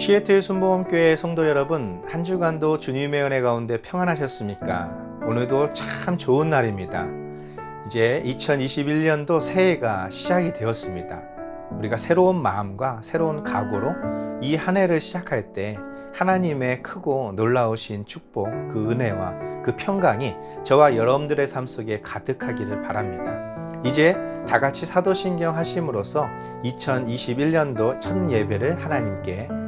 시애틀 순복음교회 성도 여러분, 한 주간도 주님의 은혜 가운데 평안하셨습니까? 오늘도 참 좋은 날입니다. 이제 2021년도 새해가 시작이 되었습니다. 우리가 새로운 마음과 새로운 각오로 이 한 해를 시작할 때 하나님의 크고 놀라우신 축복, 그 은혜와 그 평강이 저와 여러분들의 삶 속에 가득하기를 바랍니다. 이제 다 같이 사도신경 하심으로써 2021년도 첫 예배를 하나님께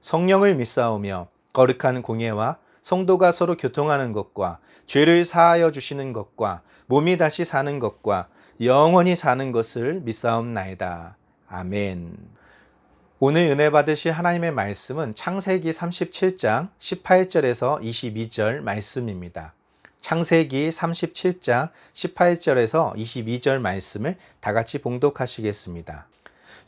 성령을 믿사오며 거룩한 공예와 성도가 서로 교통하는 것과 죄를 사하여 주시는 것과 몸이 다시 사는 것과 영원히 사는 것을 믿사옵나이다. 아멘. 오늘 은혜 받으실 하나님의 말씀은 창세기 37장 18절에서 22절 말씀입니다. 창세기 37장 18절에서 22절 말씀을 다 같이 봉독하시겠습니다.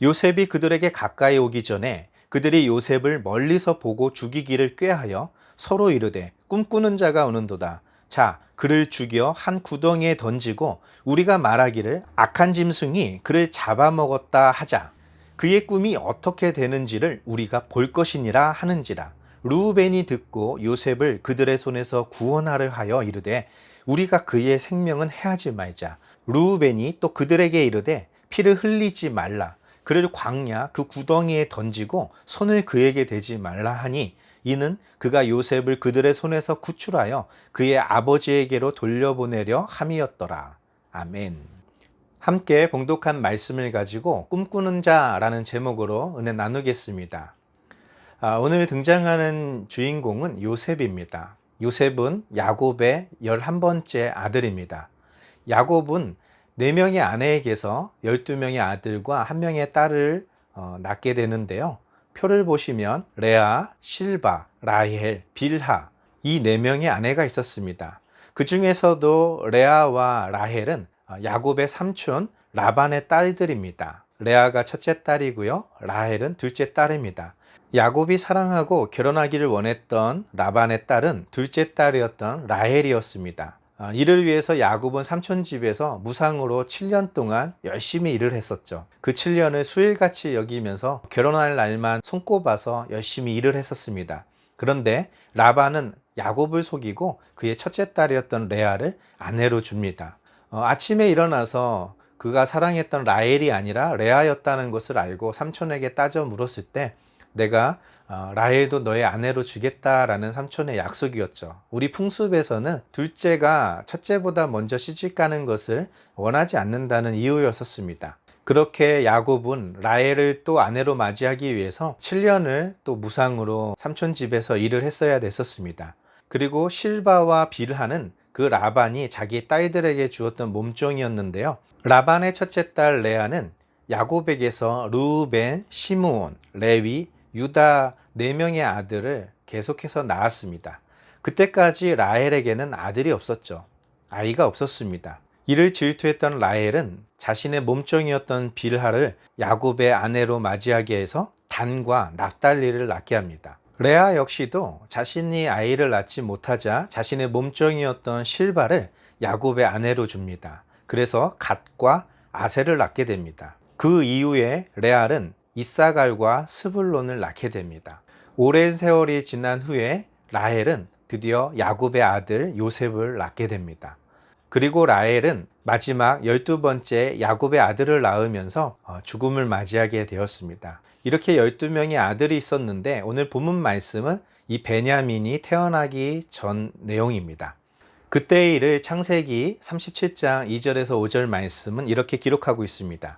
요셉이 그들에게 가까이 오기 전에 그들이 요셉을 멀리서 보고 죽이기를 꾀하여 서로 이르되 꿈꾸는 자가 오는도다. 자, 그를 죽여 한 구덩이에 던지고 우리가 말하기를 악한 짐승이 그를 잡아먹었다 하자. 그의 꿈이 어떻게 되는지를 우리가 볼 것이니라 하는지라. 루벤이 듣고 요셉을 그들의 손에서 구원하려 하여 이르되 우리가 그의 생명은 해하지 말자. 루벤이 또 그들에게 이르되 피를 흘리지 말라. 그를 광야 그 구덩이에 던지고 손을 그에게 대지 말라 하니 이는 그가 요셉을 그들의 손에서 구출하여 그의 아버지에게로 돌려보내려 함이었더라. 아멘. 함께 봉독한 말씀을 가지고 꿈꾸는 자라는 제목으로 은혜 나누겠습니다. 아, 오늘 등장하는 주인공은 요셉입니다. 요셉은 야곱의 11번째 아들입니다. 야곱은 4명의 아내에게서 12명의 아들과 1명의 딸을 어, 낳게 되는데요. 표를 보시면 레아, 실바, 라헬, 빌하 이 4명의 아내가 있었습니다. 그 중에서도 레아와 라헬은 어, 야곱의 삼촌 라반의 딸들입니다. 레아가 첫째 딸이고요. 라헬은 둘째 딸입니다. 야곱이 사랑하고 결혼하기를 원했던 라반의 딸은 둘째 딸이었던 라헬이었습니다. 아, 이를 위해서 야곱은 삼촌 집에서 무상으로 7년 동안 열심히 일을 했었죠. 그 7년을 수일같이 여기면서 결혼할 날만 손꼽아서 열심히 일을 했었습니다. 그런데 라반은 야곱을 속이고 그의 첫째 딸이었던 레아를 아내로 줍니다. 어, 아침에 일어나서 그가 사랑했던 라헬이 아니라 레아였다는 것을 알고 삼촌에게 따져 물었을 때 내가 어, 라헬도 너의 아내로 주겠다라는 삼촌의 약속이었죠. 우리 풍습에서는 둘째가 첫째보다 먼저 시집 가는 것을 원하지 않는다는 이유였었습니다. 그렇게 야곱은 라헬을 또 아내로 맞이하기 위해서 7년을 또 무상으로 삼촌 집에서 일을 했어야 됐었습니다. 그리고 실바와 빌하는 그 라반이 자기 딸들에게 주었던 몸종이었는데요. 라반의 첫째 딸 레아는 야곱에게서 루벤, 시므온, 레위, 유다 네 명의 아들을 계속해서 낳았습니다. 그때까지 라헬에게는 아들이 없었죠. 아이가 없었습니다. 이를 질투했던 라헬은 자신의 몸종이었던 빌하를 야곱의 아내로 맞이하게 해서 단과 납달리를 낳게 합니다. 레아 역시도 자신이 아이를 낳지 못하자 자신의 몸종이었던 실바를 야곱의 아내로 줍니다. 그래서 갓과 아셀을 낳게 됩니다. 그 이후에 레알은 이사갈과 스불론을 낳게 됩니다. 오랜 세월이 지난 후에 라헬은 드디어 야곱의 아들 요셉을 낳게 됩니다. 그리고 라헬은 마지막 12번째 야곱의 아들을 낳으면서 어, 죽음을 맞이하게 되었습니다. 이렇게 12명의 아들이 있었는데 오늘 본문 말씀은 이 베냐민이 태어나기 전 내용입니다. 그때의 일을 창세기 37장 2절에서 5절 말씀은 이렇게 기록하고 있습니다.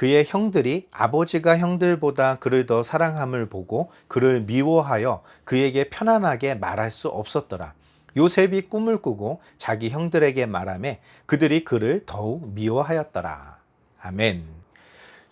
그의 형들이 아버지가 형들보다 그를 더 사랑함을 보고 그를 미워하여 그에게 편안하게 말할 수 없었더라. 요셉이 꿈을 꾸고 자기 형들에게 말하매 그들이 그를 더욱 미워하였더라. 아멘.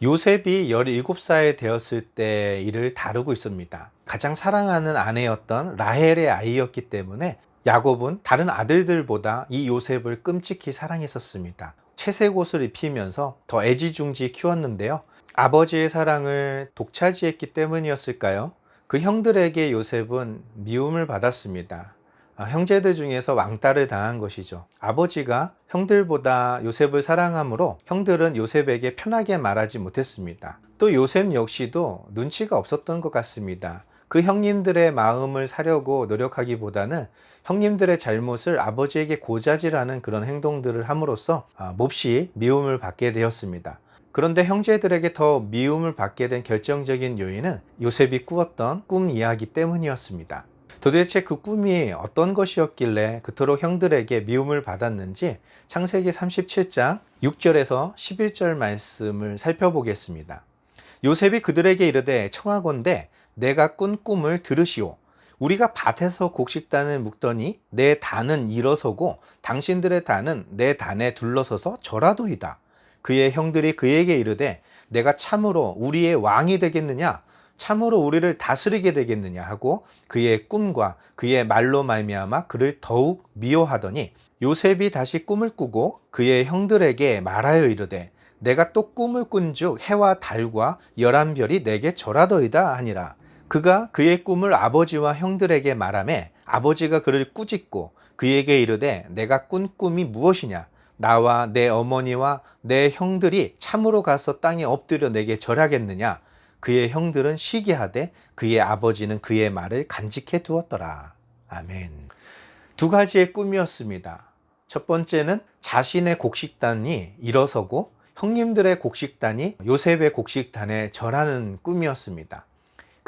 요셉이 17살 되었을 때 이를 다루고 있습니다. 가장 사랑하는 아내였던 라헬의 아이였기 때문에 야곱은 다른 아들들보다 이 요셉을 끔찍히 사랑했었습니다. 채색 옷을 입히면서 더 애지중지 키웠는데요. 아버지의 사랑을 독차지했기 때문이었을까요? 그 형들에게 요셉은 미움을 받았습니다. 아, 형제들 중에서 왕따를 당한 것이죠. 아버지가 형들보다 요셉을 사랑하므로 형들은 요셉에게 편하게 말하지 못했습니다. 또 요셉 역시도 눈치가 없었던 것 같습니다. 그 형님들의 마음을 사려고 노력하기보다는 형님들의 잘못을 아버지에게 고자질하는 그런 행동들을 함으로써 아, 몹시 미움을 받게 되었습니다. 그런데 형제들에게 더 미움을 받게 된 결정적인 요인은 요셉이 꾸었던 꿈 이야기 때문이었습니다. 도대체 그 꿈이 어떤 것이었길래 그토록 형들에게 미움을 받았는지 창세기 37장 6절에서 11절 말씀을 살펴보겠습니다. 요셉이 그들에게 이르되 청하건대 내가 꾼 꿈을 들으시오. 우리가 밭에서 곡식단을 묶더니 내 단은 일어서고 당신들의 단은 내 단에 둘러서서 절하도이다. 그의 형들이 그에게 이르되 내가 참으로 우리의 왕이 되겠느냐? 참으로 우리를 다스리게 되겠느냐 하고 그의 꿈과 그의 말로 말미암아 그를 더욱 미워하더니 요셉이 다시 꿈을 꾸고 그의 형들에게 말하여 이르되 내가 또 꿈을 꾼즉 해와 달과 열한 별이 내게 절하더이다 하니라 그가 그의 꿈을 아버지와 형들에게 말하매 아버지가 그를 꾸짖고 그에게 이르되 내가 꾼 꿈이 무엇이냐 나와 내 어머니와 내 형들이 참으로 가서 땅에 엎드려 내게 절하겠느냐 그의 형들은 시기하되 그의 아버지는 그의 말을 간직해 두었더라. 아멘. 두 가지의 꿈이었습니다. 첫 번째는 자신의 곡식단이 일어서고 형님들의 곡식단이 요셉의 곡식단에 절하는 꿈이었습니다.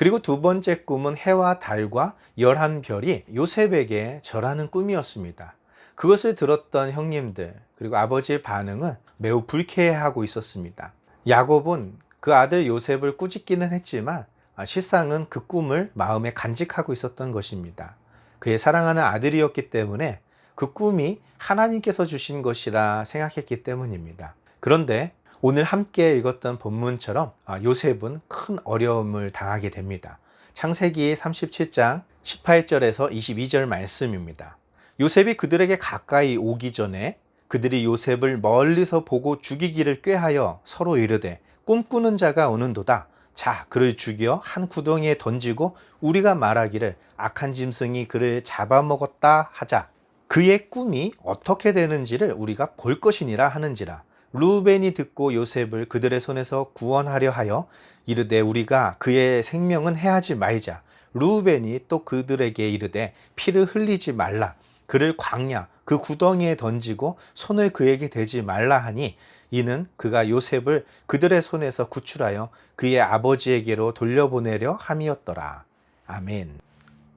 그리고 두 번째 꿈은 해와 달과 열한 별이 요셉에게 절하는 꿈이었습니다. 그것을 들었던 형님들 그리고 아버지의 반응은 매우 불쾌해하고 있었습니다. 야곱은 그 아들 요셉을 꾸짖기는 했지만 아, 실상은 그 꿈을 마음에 간직하고 있었던 것입니다. 그의 사랑하는 아들이었기 때문에 그 꿈이 하나님께서 주신 것이라 생각했기 때문입니다. 그런데 오늘 함께 읽었던 본문처럼 아, 요셉은 큰 어려움을 당하게 됩니다. 창세기 37장 18절에서 22절 말씀입니다. 요셉이 그들에게 가까이 오기 전에 그들이 요셉을 멀리서 보고 죽이기를 꾀하여 서로 이르되 꿈꾸는 자가 오는도다. 자, 그를 죽여 한 구덩이에 던지고 우리가 말하기를 악한 짐승이 그를 잡아먹었다 하자. 그의 꿈이 어떻게 되는지를 우리가 볼 것이니라 하는지라. 루벤이 듣고 요셉을 그들의 손에서 구원하려 하여 이르되 우리가 그의 생명은 해하지 말자. 루벤이 또 그들에게 이르되 피를 흘리지 말라. 그를 광야 그 구덩이에 던지고 손을 그에게 대지 말라 하니 이는 그가 요셉을 그들의 손에서 구출하여 그의 아버지에게로 돌려보내려 함이었더라. 아멘.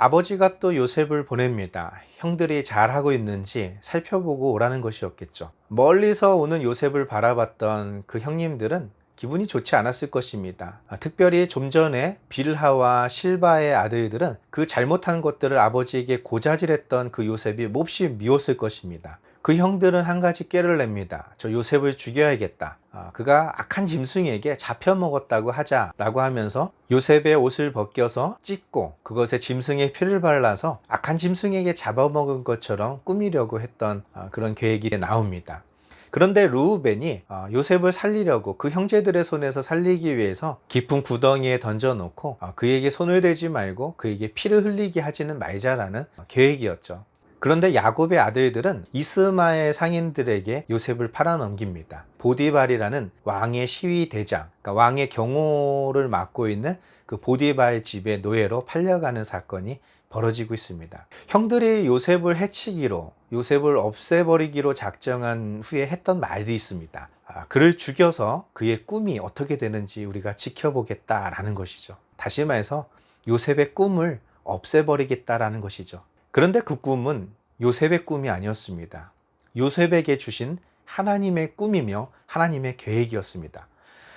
아버지가 또 요셉을 보냅니다. 형들이 잘하고 있는지 살펴보고 오라는 것이었겠죠. 멀리서 오는 요셉을 바라봤던 그 형님들은 기분이 좋지 않았을 것입니다. 아, 특별히 좀 전에 빌하와 실바의 아들들은 그 잘못한 것들을 아버지에게 고자질했던 그 요셉이 몹시 미웠을 것입니다. 그 형들은 한 가지 깨를 냅니다. 저 요셉을 죽여야겠다. 아, 그가 악한 짐승에게 잡혀 먹었다고 하자라고 하면서 요셉의 옷을 벗겨서 찢고 그것에 짐승의 피를 발라서 악한 짐승에게 잡아먹은 것처럼 꾸미려고 했던 아, 그런 계획이 나옵니다. 그런데 루우벤이 아, 요셉을 살리려고 그 형제들의 손에서 살리기 위해서 깊은 구덩이에 던져놓고 아, 그에게 손을 대지 말고 그에게 피를 흘리게 하지는 말자라는 계획이었죠. 그런데 야곱의 아들들은 이스마엘 상인들에게 요셉을 팔아넘깁니다. 보디발이라는 왕의 시위 대장, 그러니까 왕의 경호를 맡고 있는 그 보디발 집의 노예로 팔려가는 사건이 벌어지고 있습니다. 형들이 요셉을 해치기로, 요셉을 없애버리기로 작정한 후에 했던 말도 있습니다. 아, 그를 죽여서 그의 꿈이 어떻게 되는지 우리가 지켜보겠다라는 것이죠. 다시 말해서 요셉의 꿈을 없애버리겠다라는 것이죠. 그런데 그 꿈은 요셉의 꿈이 아니었습니다. 요셉에게 주신 하나님의 꿈이며 하나님의 계획이었습니다.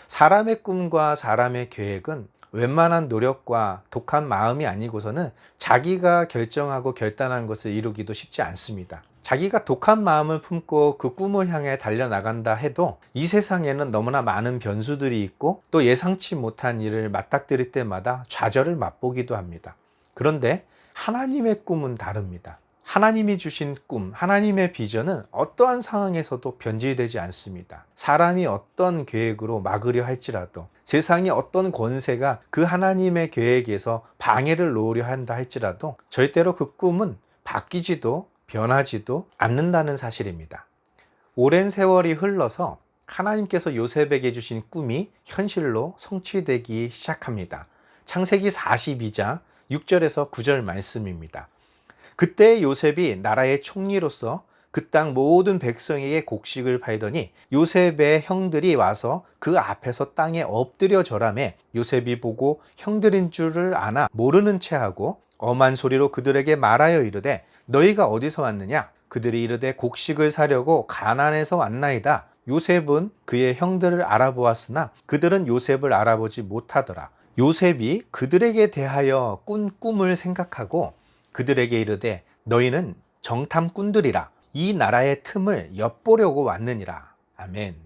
사람의 꿈과 사람의 계획은 웬만한 노력과 독한 마음이 아니고서는 자기가 결정하고 결단한 것을 이루기도 쉽지 않습니다. 자기가 독한 마음을 품고 그 꿈을 향해 달려나간다 해도 이 세상에는 너무나 많은 변수들이 있고 또 예상치 못한 일을 맞닥뜨릴 때마다 좌절을 맛보기도 합니다. 그런데 하나님의 꿈은 다릅니다. 하나님이 주신 꿈, 하나님의 비전은 어떠한 상황에서도 변질되지 않습니다. 사람이 어떤 계획으로 막으려 할지라도 세상의 어떤 권세가 그 하나님의 계획에서 방해를 놓으려 한다 할지라도 절대로 그 꿈은 바뀌지도 변하지도 않는다는 사실입니다. 오랜 세월이 흘러서 하나님께서 요셉에게 주신 꿈이 현실로 성취되기 시작합니다. 창세기 42장 6절에서 9절 말씀입니다. 그때 요셉이 나라의 총리로서 그 땅 모든 백성에게 곡식을 팔더니 요셉의 형들이 와서 그 앞에서 땅에 엎드려 절함에 요셉이 보고 형들인 줄을 아나 모르는 체하고 엄한 소리로 그들에게 말하여 이르되 너희가 어디서 왔느냐? 그들이 이르되 곡식을 사려고 가난에서 왔나이다. 요셉은 그의 형들을 알아보았으나 그들은 요셉을 알아보지 못하더라 요셉이 그들에게 대하여 꾼 꿈을 생각하고 그들에게 이르되 너희는 정탐꾼들이라 이 나라의 틈을 엿보려고 왔느니라. 아멘.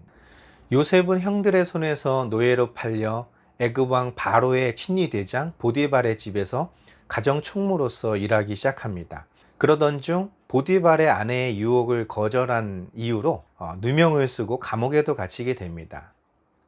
요셉은 형들의 손에서 노예로 팔려 애굽 왕 바로의 친위 대장 보디발의 집에서 가정 총무로서 일하기 시작합니다. 그러던 중 보디발의 아내의 유혹을 거절한 이유로 어, 누명을 쓰고 감옥에도 갇히게 됩니다.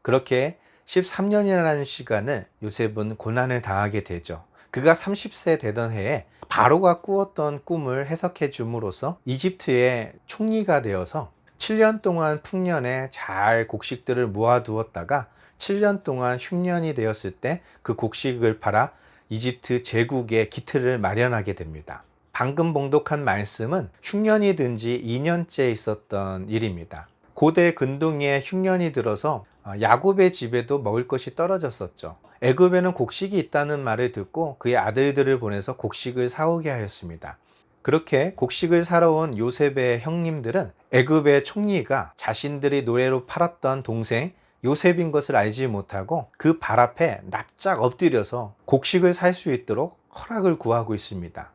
그렇게 13년이라는 시간을 요셉은 고난을 당하게 되죠. 그가 30세 되던 해에 바로가 꾸었던 꿈을 해석해 줌으로써 이집트의 총리가 되어서 7년 동안 풍년에 잘 곡식들을 모아두었다가 7년 동안 흉년이 되었을 때 그 곡식을 팔아 이집트 제국의 기틀을 마련하게 됩니다. 방금 봉독한 말씀은 흉년이 든 지 2년째 있었던 일입니다. 고대 근동에 흉년이 들어서 야곱의 집에도 먹을 것이 떨어졌었죠. 애굽에는 곡식이 있다는 말을 듣고 그의 아들들을 보내서 곡식을 사오게 하였습니다. 그렇게 곡식을 사러 온 요셉의 형님들은 애굽의 총리가 자신들이 노예로 팔았던 동생 요셉인 것을 알지 못하고 그 발 앞에 납작 엎드려서 곡식을 살 수 있도록 허락을 구하고 있습니다.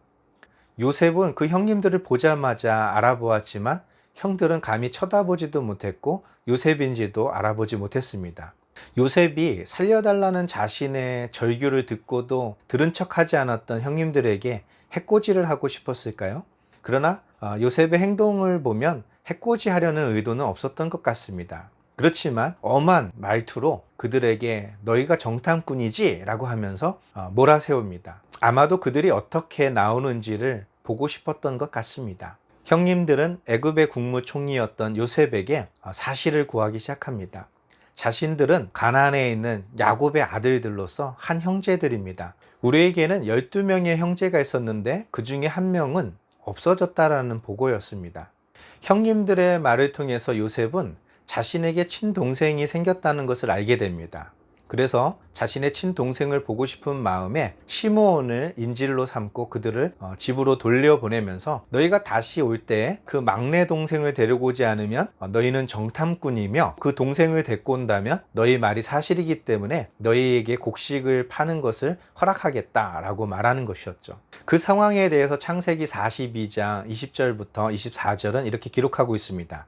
요셉은 그 형님들을 보자마자 알아보았지만 형들은 감히 쳐다보지도 못했고 요셉인지도 알아보지 못했습니다. 요셉이 살려달라는 자신의 절규를 듣고도 들은 척하지 않았던 형님들에게 해코지를 하고 싶었을까요? 그러나 어, 요셉의 행동을 보면 해코지 하려는 의도는 없었던 것 같습니다. 그렇지만 엄한 말투로 그들에게 너희가 정탐꾼이지? 라고 하면서 어, 몰아세웁니다. 아마도 그들이 어떻게 나오는지를 보고 싶었던 것 같습니다. 형님들은 애굽의 국무총리였던 요셉에게 어, 사실을 구하기 시작합니다. 자신들은 가나안에 있는 야곱의 아들들로서 한 형제들입니다. 우리에게는 12명의 형제가 있었는데 그 중에 한 명은 없어졌다라는 보고였습니다. 형님들의 말을 통해서 요셉은 자신에게 친동생이 생겼다는 것을 알게 됩니다. 그래서 자신의 친동생을 보고 싶은 마음에 시므온을 인질로 삼고 그들을 어, 집으로 돌려보내면서 너희가 다시 올 때 그 막내 동생을 데리고 오지 않으면 어, 너희는 정탐꾼이며 그 동생을 데리고 온다면 너희 말이 사실이기 때문에 너희에게 곡식을 파는 것을 허락하겠다라고 말하는 것이었죠. 그 상황에 대해서 창세기 42장 20절부터 24절은 이렇게 기록하고 있습니다.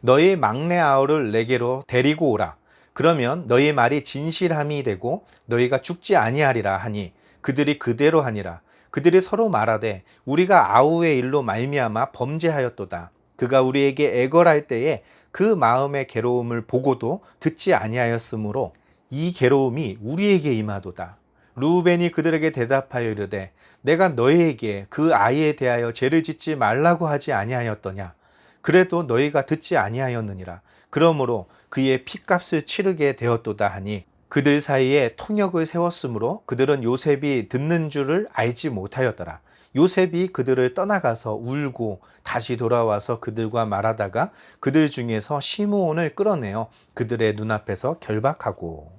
너희 막내 아우를 내게로 데리고 오라. 그러면 너희 말이 진실함이 되고 너희가 죽지 아니하리라 하니 그들이 그대로 하니라. 그들이 서로 말하되 우리가 아우의 일로 말미암아 범죄하였도다. 그가 우리에게 애걸할 때에 그 마음의 괴로움을 보고도 듣지 아니하였으므로 이 괴로움이 우리에게 임하도다. 루벤이 그들에게 대답하여 이르되 내가 너희에게 그 아이에 대하여 죄를 짓지 말라고 하지 아니하였더냐 그래도 너희가 듣지 아니하였느니라 그러므로 그의 피값을 치르게 되었도다 하니 그들 사이에 통역을 세웠으므로 그들은 요셉이 듣는 줄을 알지 못하였더라. 요셉이 그들을 떠나가서 울고 다시 돌아와서 그들과 말하다가 그들 중에서 시므온을 끌어내어 그들의 눈앞에서 결박하고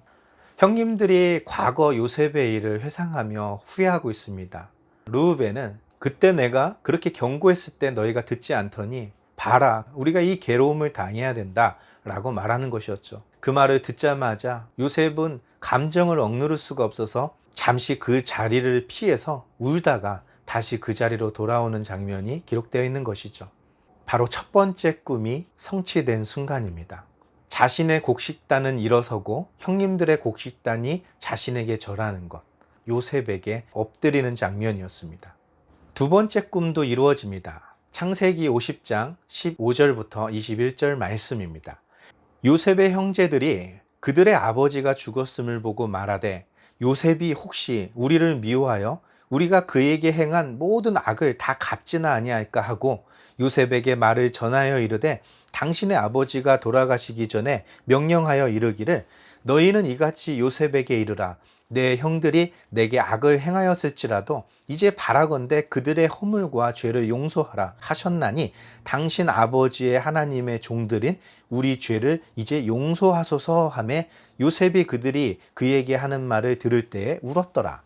형님들이 과거 요셉의 일을 회상하며 후회하고 있습니다. 루벤은 그때 내가 그렇게 경고했을 때 너희가 듣지 않더니 봐라 우리가 이 괴로움을 당해야 된다 라고 말하는 것이었죠. 그 말을 듣자마자 요셉은 감정을 억누를 수가 없어서 잠시 그 자리를 피해서 울다가 다시 그 자리로 돌아오는 장면이 기록되어 있는 것이죠. 바로 첫 번째 꿈이 성취된 순간입니다. 자신의 곡식단은 일어서고 형님들의 곡식단이 자신에게 절하는 것. 요셉에게 엎드리는 장면이었습니다. 두 번째 꿈도 이루어집니다. 창세기 50장 15절부터 21절 말씀입니다. 요셉의 형제들이 그들의 아버지가 죽었음을 보고 말하되 요셉이 혹시 우리를 미워하여 우리가 그에게 행한 모든 악을 다 갚지나 아니할까 하고 요셉에게 말을 전하여 이르되 당신의 아버지가 돌아가시기 전에 명령하여 이르기를 너희는 이같이 요셉에게 이르라 내 형들이 내게 악을 행하였을지라도 이제 바라건대 그들의 허물과 죄를 용서하라 하셨나니 당신 아버지의 하나님의 종들인 우리 죄를 이제 용서하소서 하매 요셉이 그들이 그에게 하는 말을 들을 때에 울었더라.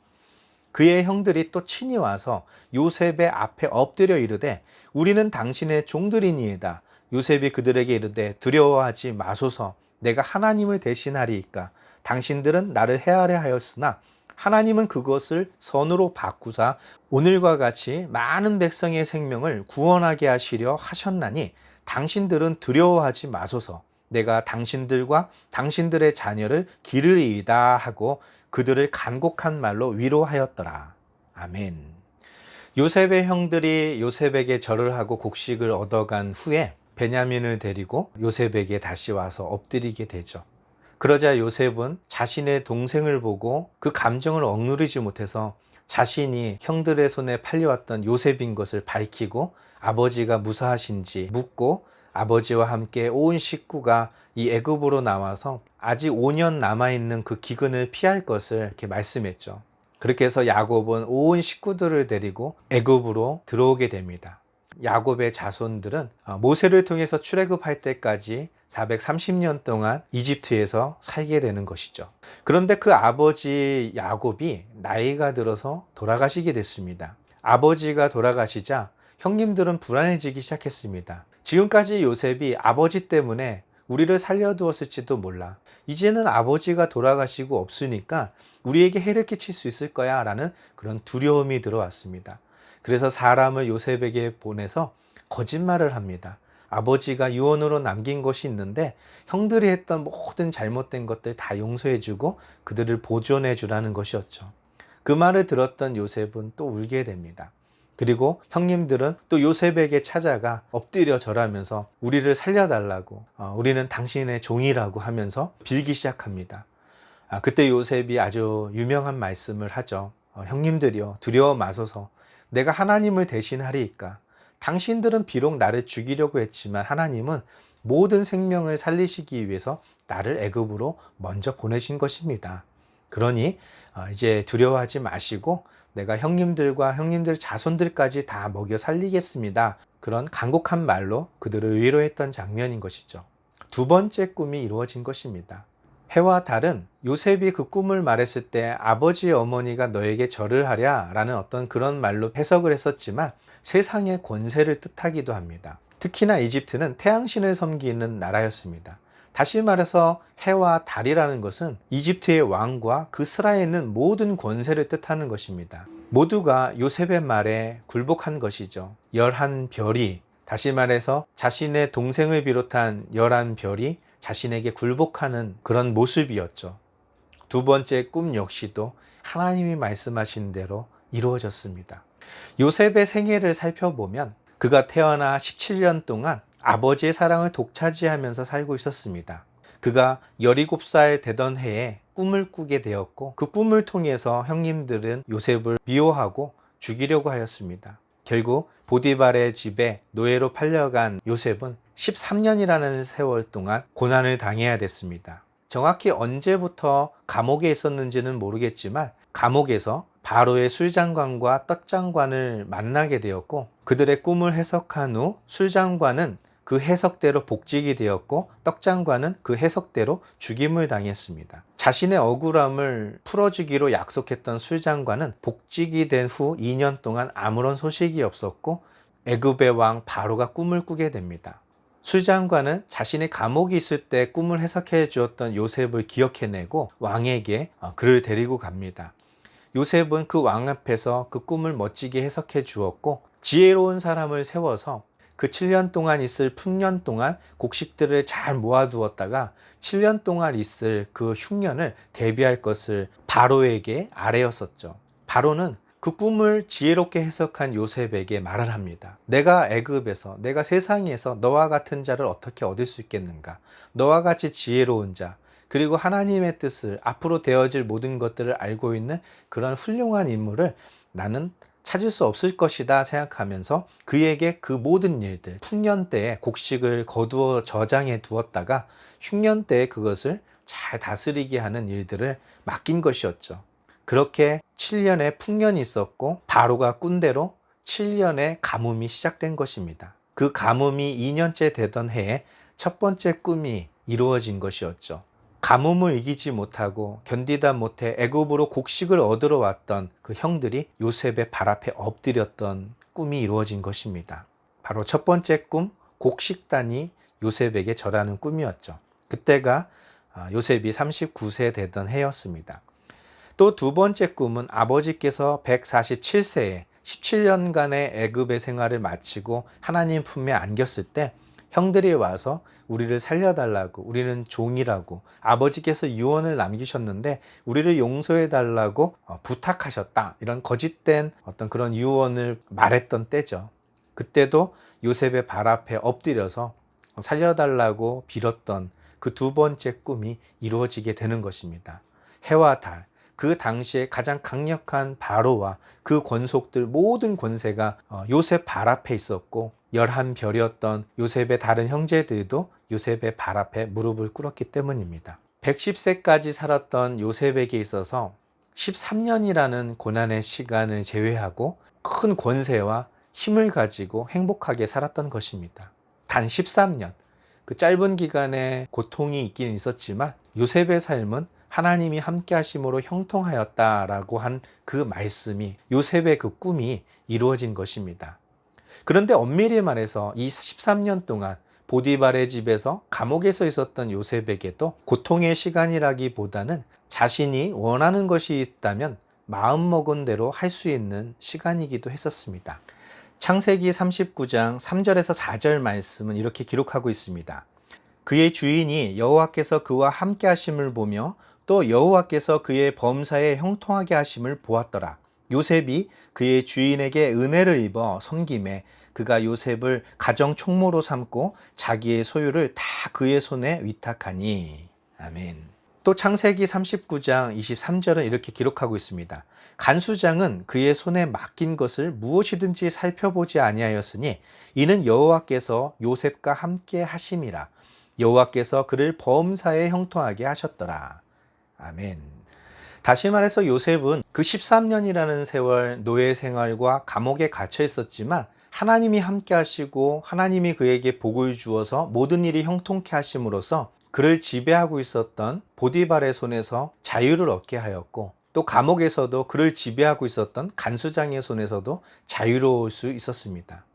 그의 형들이 또 친히 와서 요셉의 앞에 엎드려 이르되 우리는 당신의 종들이니이다. 요셉이 그들에게 이르되 두려워하지 마소서 내가 하나님을 대신하리이까 당신들은 나를 해하려 하였으나 하나님은 그것을 선으로 바꾸사 오늘과 같이 많은 백성의 생명을 구원하게 하시려 하셨나니 당신들은 두려워하지 마소서 내가 당신들과 당신들의 자녀를 기르리이다 하고 그들을 간곡한 말로 위로하였더라. 아멘. 요셉의 형들이 요셉에게 절을 하고 곡식을 얻어간 후에 베냐민을 데리고 요셉에게 다시 와서 엎드리게 되죠. 그러자 요셉은 자신의 동생을 보고 그 감정을 억누르지 못해서 자신이 형들의 손에 팔려왔던 요셉인 것을 밝히고 아버지가 무사하신지 묻고 아버지와 함께 온 식구가 이 애굽으로 나와서 아직 5년 남아 있는 그 기근을 피할 것을 이렇게 말씀했죠. 그렇게 해서 야곱은 온 식구들을 데리고 애굽으로 들어오게 됩니다. 야곱의 자손들은 어, 모세를 통해서 출애굽할 때까지 430년 동안 이집트에서 살게 되는 것이죠. 그런데 그 아버지 야곱이 나이가 들어서 돌아가시게 됐습니다. 아버지가 돌아가시자 형님들은 불안해지기 시작했습니다. 지금까지 요셉이 아버지 때문에 우리를 살려두었을지도 몰라. 이제는 아버지가 돌아가시고 없으니까 우리에게 해를 끼칠 수 있을 거야 라는 그런 두려움이 들어왔습니다. 그래서 사람을 요셉에게 보내서 거짓말을 합니다. 아버지가 유언으로 남긴 것이 있는데 형들이 했던 모든 잘못된 것들 다 용서해주고 그들을 보존해 주라는 것이었죠. 그 말을 들었던 요셉은 또 울게 됩니다. 그리고 형님들은 또 요셉에게 찾아가 엎드려 절하면서 우리를 살려달라고 어, 우리는 당신의 종이라고 하면서 빌기 시작합니다. 아, 그때 요셉이 아주 유명한 말씀을 하죠. 어, 형님들이여 두려워 마소서 내가 하나님을 대신하리이까 당신들은 비록 나를 죽이려고 했지만 하나님은 모든 생명을 살리시기 위해서 나를 애굽으로 먼저 보내신 것입니다. 그러니 어, 이제 두려워하지 마시고 내가 형님들과 형님들 자손들까지 다 먹여 살리겠습니다. 그런 간곡한 말로 그들을 위로했던 장면인 것이죠. 두 번째 꿈이 이루어진 것입니다. 해와 달은 요셉이 그 꿈을 말했을 때 아버지 어머니가 너에게 절을 하랴 라는 어떤 그런 말로 해석을 했었지만 세상의 권세를 뜻하기도 합니다. 특히나 이집트는 태양신을 섬기는 나라였습니다. 다시 말해서 해와 달이라는 것은 이집트의 왕과 그 스라에 있는 모든 권세를 뜻하는 것입니다. 모두가 요셉의 말에 굴복한 것이죠. 열한 별이 다시 말해서 자신의 동생을 비롯한 열한 별이 자신에게 굴복하는 그런 모습이었죠. 두 번째 꿈 역시도 하나님이 말씀하신 대로 이루어졌습니다. 요셉의 생애를 살펴보면 그가 태어나 17년 동안 아버지의 사랑을 독차지하면서 살고 있었습니다. 그가 17살 되던 해에 꿈을 꾸게 되었고 그 꿈을 통해서 형님들은 요셉을 미워하고 죽이려고 하였습니다. 결국 보디발의 집에 노예로 팔려간 요셉은 13년이라는 세월 동안 고난을 당해야 됐습니다. 정확히 언제부터 감옥에 있었는지는 모르겠지만 감옥에서 바로의 술장관과 떡장관을 만나게 되었고 그들의 꿈을 해석한 후 술장관은 그 해석대로 복직이 되었고 떡장관은 그 해석대로 죽임을 당했습니다. 자신의 억울함을 풀어주기로 약속했던 술장관은 복직이 된 후 2년 동안 아무런 소식이 없었고 애굽의 왕 바로가 꿈을 꾸게 됩니다. 술장관은 자신의 감옥이 있을 때 꿈을 해석해 주었던 요셉을 기억해내고 왕에게 어, 그를 데리고 갑니다. 요셉은 그 왕 앞에서 그 꿈을 멋지게 해석해 주었고 지혜로운 사람을 세워서 그 7년 동안 있을 풍년 동안 곡식들을 잘 모아두었다가 7년 동안 있을 그 흉년을 대비할 것을 바로에게 아뢰었었죠. 바로는 그 꿈을 지혜롭게 해석한 요셉에게 말을 합니다. 내가 애굽에서 내가 세상에서 너와 같은 자를 어떻게 얻을 수 있겠는가? 너와 같이 지혜로운 자 그리고 하나님의 뜻을 앞으로 되어질 모든 것들을 알고 있는 그런 훌륭한 인물을 나는 찾을 수 없을 것이다 생각하면서 그에게 그 모든 일들 풍년 때에 곡식을 거두어 저장해 두었다가 흉년 때에 그것을 잘 다스리게 하는 일들을 맡긴 것이었죠. 그렇게 7년의 풍년이 있었고 바로가 꾼 대로 7년의 가뭄이 시작된 것입니다. 그 가뭄이 2년째 되던 해에 첫 번째 꿈이 이루어진 것이었죠. 가뭄을 이기지 못하고 견디다 못해 애굽으로 곡식을 얻으러 왔던 그 형들이 요셉의 발 앞에 엎드렸던 꿈이 이루어진 것입니다. 바로 첫 번째 꿈 곡식단이 요셉에게 절하는 꿈이었죠. 그때가 아, 요셉이 39세 되던 해였습니다. 또 두 번째 꿈은 아버지께서 147세에 17년간의 애굽의 생활을 마치고 하나님 품에 안겼을 때 형들이 와서 우리를 살려달라고 우리는 종이라고 아버지께서 유언을 남기셨는데 우리를 용서해 달라고 어, 부탁하셨다. 이런 거짓된 어떤 그런 유언을 말했던 때죠. 그때도 요셉의 발 앞에 엎드려서 살려달라고 빌었던 그 두 번째 꿈이 이루어지게 되는 것입니다. 해와 달 그 당시에 가장 강력한 바로와 그 권속들 모든 권세가 어, 요셉 발 앞에 있었고 열한 별이었던 요셉의 다른 형제들도 요셉의 발 앞에 무릎을 꿇었기 때문입니다. 110세까지 살았던 요셉에게 있어서 13년이라는 고난의 시간을 제외하고 큰 권세와 힘을 가지고 행복하게 살았던 것입니다. 단 13년. 그 짧은 기간에 고통이 있긴 있었지만 요셉의 삶은 하나님이 함께 하심으로 형통하였다라고 한 그 말씀이 요셉의 그 꿈이 이루어진 것입니다. 그런데 엄밀히 말해서 이 13년 동안 보디발의 집에서 감옥에서 있었던 요셉에게도 고통의 시간이라기보다는 자신이 원하는 것이 있다면 마음먹은 대로 할 수 있는 시간이기도 했었습니다. 창세기 39장 3절에서 4절 말씀은 이렇게 기록하고 있습니다. 그의 주인이 여호와께서 그와 함께 하심을 보며 또 여호와께서 그의 범사에 형통하게 하심을 보았더라. 요셉이 그의 주인에게 은혜를 입어 섬김에 그가 요셉을 가정 총무로 삼고 자기의 소유를 다 그의 손에 위탁하니 아멘. 또 창세기 39장 23절은 이렇게 기록하고 있습니다. 간수장은 그의 손에 맡긴 것을 무엇이든지 살펴보지 아니하였으니 이는 여호와께서 요셉과 함께 하심이라 여호와께서 그를 범사에 형통하게 하셨더라. 아멘. 다시 말해서 요셉은 그 13년이라는 세월 노예 생활과 감옥에 갇혀 있었지만 하나님이 함께 하시고 하나님이 그에게 복을 주어서 모든 일이 형통케 하심으로써 그를 지배하고 있었던 보디발의 손에서 자유를 얻게 하였고 또 감옥에서도 그를 지배하고 있었던 간수장의 손에서도 자유로울 수 있었습니다.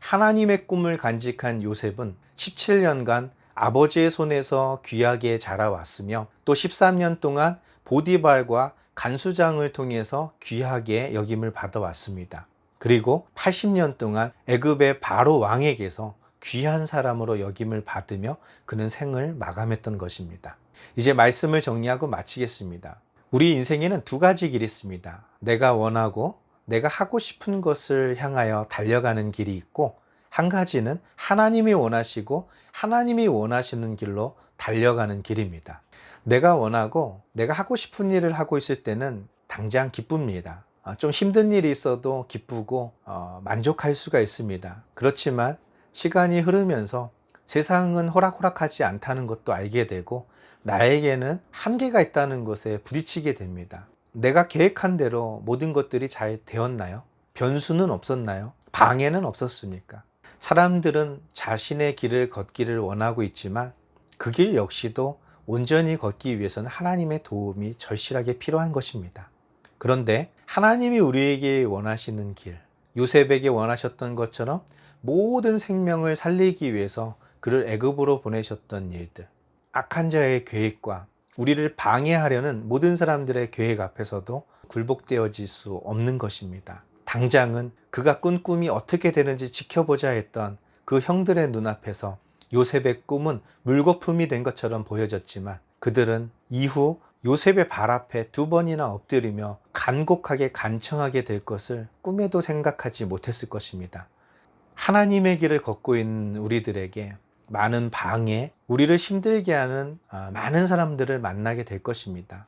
하나님의 꿈을 간직한 요셉은 17년간 아버지의 손에서 귀하게 자라왔으며 또 13년 동안 보디발과 간수장을 통해서 귀하게 여김을 받아왔습니다. 그리고 80년 동안 애굽의 바로 왕에게서 귀한 사람으로 여김을 받으며 그는 생을 마감했던 것입니다. 이제 말씀을 정리하고 마치겠습니다. 우리 인생에는 두 가지 길이 있습니다. 내가 원하고 내가 하고 싶은 것을 향하여 달려가는 길이 있고 한 가지는 하나님이 원하시고 하나님이 원하시는 길로 달려가는 길입니다. 내가 원하고 내가 하고 싶은 일을 하고 있을 때는 당장 기쁩니다. 어, 좀 힘든 일이 있어도 기쁘고 어, 만족할 수가 있습니다. 그렇지만 시간이 흐르면서 세상은 호락호락하지 않다는 것도 알게 되고 나에게는 한계가 있다는 것에 부딪히게 됩니다. 내가 계획한 대로 모든 것들이 잘 되었나요? 변수는 없었나요? 방해는 없었습니까? 사람들은 자신의 길을 걷기를 원하고 있지만 그 길 역시도 온전히 걷기 위해서는 하나님의 도움이 절실하게 필요한 것입니다. 그런데 하나님이 우리에게 원하시는 길, 요셉에게 원하셨던 것처럼 모든 생명을 살리기 위해서 그를 애굽으로 보내셨던 일들, 악한 자의 계획과 우리를 방해하려는 모든 사람들의 계획 앞에서도 굴복되어질 수 없는 것입니다. 당장은 그가 꾼 꿈이 어떻게 되는지 지켜보자 했던 그 형들의 눈앞에서 요셉의 꿈은 물거품이 된 것처럼 보여졌지만 그들은 이후 요셉의 발 앞에 두 번이나 엎드리며 간곡하게 간청하게 될 것을 꿈에도 생각하지 못했을 것입니다. 하나님의 길을 걷고 있는 우리들에게 많은 방해, 우리를 힘들게 하는 아, 많은 사람들을 만나게 될 것입니다.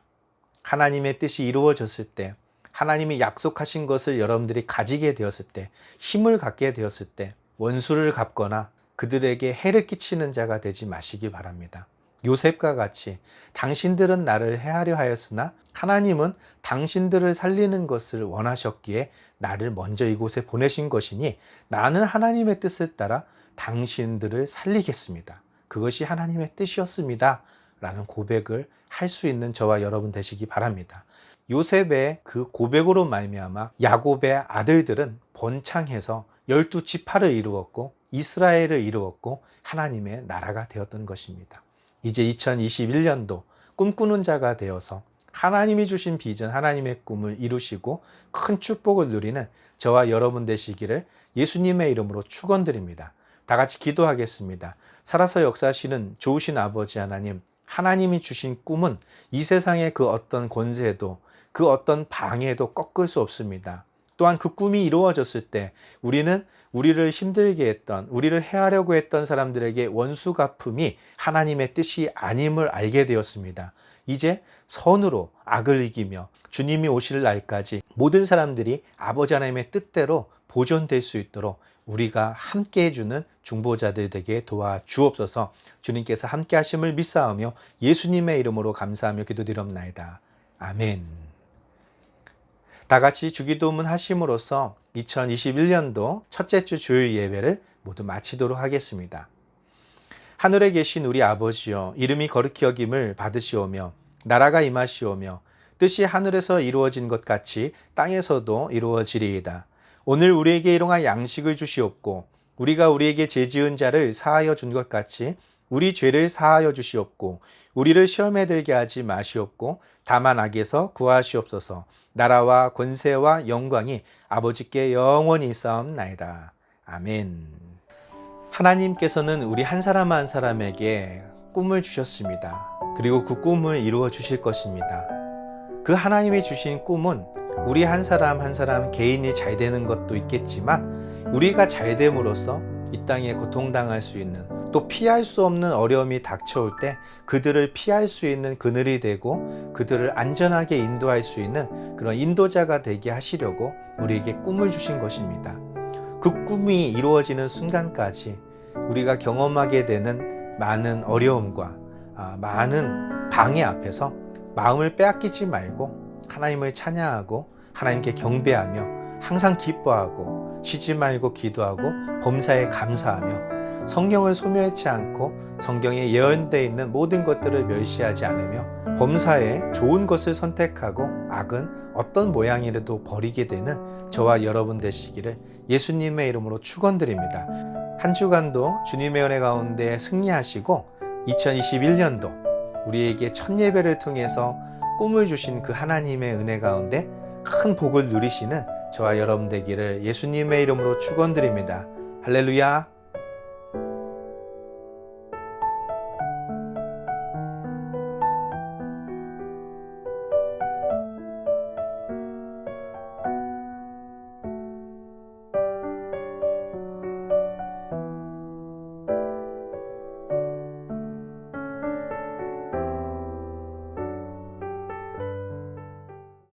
하나님의 뜻이 이루어졌을 때, 하나님이 약속하신 것을 여러분들이 가지게 되었을 때, 힘을 갖게 되었을 때, 원수를 갚거나 그들에게 해를 끼치는 자가 되지 마시기 바랍니다. 요셉과 같이 당신들은 나를 해하려 하였으나 하나님은 당신들을 살리는 것을 원하셨기에 나를 먼저 이곳에 보내신 것이니 나는 하나님의 뜻을 따라 당신들을 살리겠습니다. 그것이 하나님의 뜻이었습니다. 라는 고백을 할 수 있는 저와 여러분 되시기 바랍니다. 요셉의 그 고백으로 말미암아 야곱의 아들들은 번창해서 열두 지파를 이루었고 이스라엘을 이루었고 하나님의 나라가 되었던 것입니다. 이제 2021년도 꿈꾸는 자가 되어서 하나님이 주신 비전, 하나님의 꿈을 이루시고 큰 축복을 누리는 저와 여러분 되시기를 예수님의 이름으로 축원드립니다. 다 같이 기도하겠습니다. 살아서 역사하시는 좋으신 아버지 하나님, 하나님이 주신 꿈은 이 세상의 그 어떤 권세도 그 어떤 방해도 꺾을 수 없습니다. 또한 그 꿈이 이루어졌을 때 우리는 우리를 힘들게 했던, 우리를 해하려고 했던 사람들에게 원수 갚음이 하나님의 뜻이 아님을 알게 되었습니다. 이제 선으로 악을 이기며 주님이 오실 날까지 모든 사람들이 아버지 하나님의 뜻대로 보존될 수 있도록 우리가 함께 해주는 중보자들 되게 도와 주옵소서 주님께서 함께 하심을 믿사오며 예수님의 이름으로 감사하며 기도드립나이다. 아멘. 다 같이 주기도문 하심으로써 2021년도 첫째 주 주일 예배를 모두 마치도록 하겠습니다. 하늘에 계신 우리 아버지여 이름이 거룩히 여김을 받으시오며 나라가 임하시오며 뜻이 하늘에서 이루어진 것 같이 땅에서도 이루어지리이다. 오늘 우리에게 일용할 양식을 주시옵고 우리가 우리에게 죄지은 자를 사하여 준 것 같이 우리 죄를 사하여 주시옵고 우리를 시험에 들게 하지 마시옵고 다만 악에서 구하시옵소서 나라와 권세와 영광이 아버지께 영원히 싸움나이다. 아멘. 하나님께서는 우리 한 사람 한 사람에게 꿈을 주셨습니다. 그리고 그 꿈을 이루어 주실 것입니다. 그 하나님이 주신 꿈은 우리 한 사람 한 사람 개인이 잘 되는 것도 있겠지만 우리가 잘 됨으로써 이 땅에 고통당할 수 있는 또 피할 수 없는 어려움이 닥쳐올 때 그들을 피할 수 있는 그늘이 되고 그들을 안전하게 인도할 수 있는 그런 인도자가 되게 하시려고 우리에게 꿈을 주신 것입니다. 그 꿈이 이루어지는 순간까지 우리가 경험하게 되는 많은 어려움과 아, 많은 방해 앞에서 마음을 빼앗기지 말고 하나님을 찬양하고 하나님께 경배하며 항상 기뻐하고 쉬지 말고 기도하고 범사에 감사하며 성경을 소멸치 않고 성경에 예언되어 있는 모든 것들을 멸시하지 않으며 범사에 좋은 것을 선택하고 악은 어떤 모양이라도 버리게 되는 저와 여러분 되시기를 예수님의 이름으로 축원드립니다. 한 주간도 주님의 은혜 가운데 승리하시고 2021년도 우리에게 첫 예배를 통해서 꿈을 주신 그 하나님의 은혜 가운데 큰 복을 누리시는 저와 여러분 되기를 예수님의 이름으로 축원드립니다. 할렐루야.